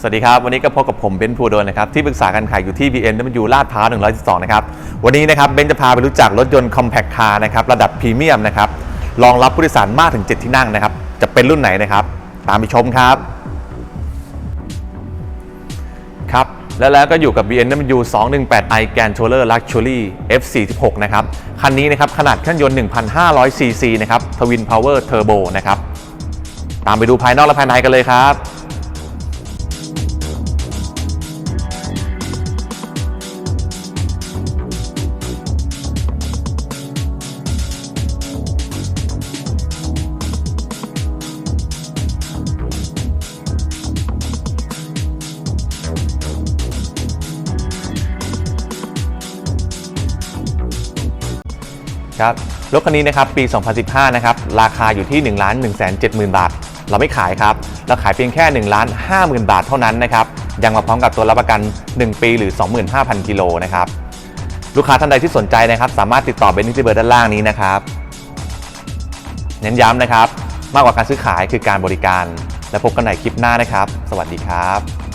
สวัสดีครับ วันนี้ก็พบกับผมเบนซ์ภูโดนนะครับที่ปรึกษาการขายอยู่ที่ BMW ลาดพร้าว 112 นะครับ วันนี้นะครับเบนซ์จะพาไปรู้จักรถยนต์ Compact Car นะครับระดับพรีเมียมนะครับรองรับผู้โดยสารมากถึง 7 ที่นั่งนะครับ จะเป็นรุ่นไหนนะครับ ตามไปชมครับ ครับ แล้วแล้วก็อยู่กับ BMW 218i Grand Tourer Luxury F46 นะครับ คันนี้นะครับขนาดเครื่องยนต์ 1,500 cc นะครับ Twin Power Turbo นะครับ ตามไปดูภายนอกและภายในกันเลยครับ ครับรถคันนี้นะครับปี 2015 นะครับราคาอยู่ที่ 1 1 7 0 0 0 0 บาท เราไม่ขายครับ เราขายเพียงแค่ 1 5 0 0 0 0 บาทเท่านั้นนะครับยังมาพร้อมกับตัวรับประกัน 1 ปีหรือ 25,000 กิโลนะครับลูกค้าท่านใดที่สนใจนะครับ สามารถติดต่อเบนซ์ที่เบอร์ด้านล่างนี้นะครับเน้นย้ำนะครับ มากกว่าการซื้อขายคือการบริการ และพบกันใหม่คลิปหน้านะครับ สวัสดีครับ